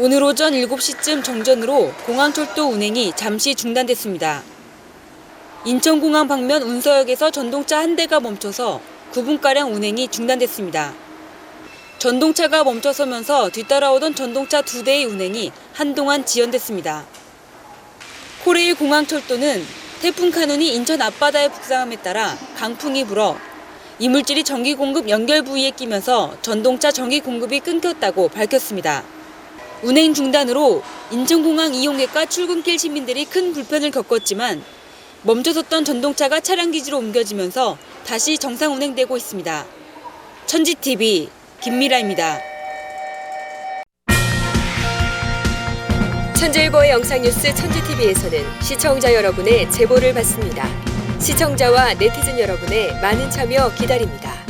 오늘 오전 7시쯤 정전으로 공항철도 운행이 잠시 중단됐습니다. 인천공항 방면 운서역에서 전동차 한 대가 멈춰서 9분가량 운행이 중단됐습니다. 전동차가 멈춰서면서 뒤따라오던 전동차 두 대의 운행이 한동안 지연됐습니다. 코레일 공항철도는 태풍 카눈이 인천 앞바다에 북상함에 따라 강풍이 불어 이물질이 전기 공급 연결 부위에 끼면서 전동차 전기 공급이 끊겼다고 밝혔습니다. 운행 중단으로 인천공항 이용객과 출근길 시민들이 큰 불편을 겪었지만 멈춰섰던 전동차가 차량 기지로 옮겨지면서 다시 정상 운행되고 있습니다. 천지TV 김미라입니다. 천재일보의 영상뉴스 천지TV에서는 시청자 여러분의 제보를 받습니다. 시청자와 네티즌 여러분의 많은 참여 기다립니다.